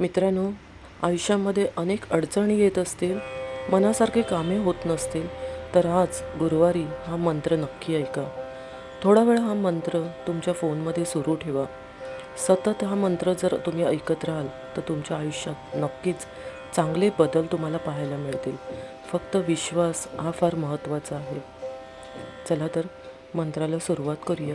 मित्रांनो आयुष्यामध्ये अनेक अडचणी येत असतील मनासारखे कामे होत नसतील तर आज गुरुवारी हा मंत्र नक्की ऐका. थोडा वेळ हा मंत्र तुमच्या फोनमध्ये सुरू ठेवा. सतत हा मंत्र जर तुम्ही ऐकत राहाल तर तुमच्या आयुष्यात नक्कीच चांगले बदल तुम्हाला पाहायला मिळतील. फक्त विश्वास हा फार महत्त्वाचा आहे. चला तर मंत्राला सुरुवात करूया.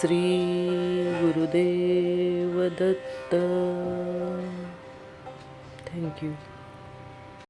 श्री गुरुदेव दत्त. Thank you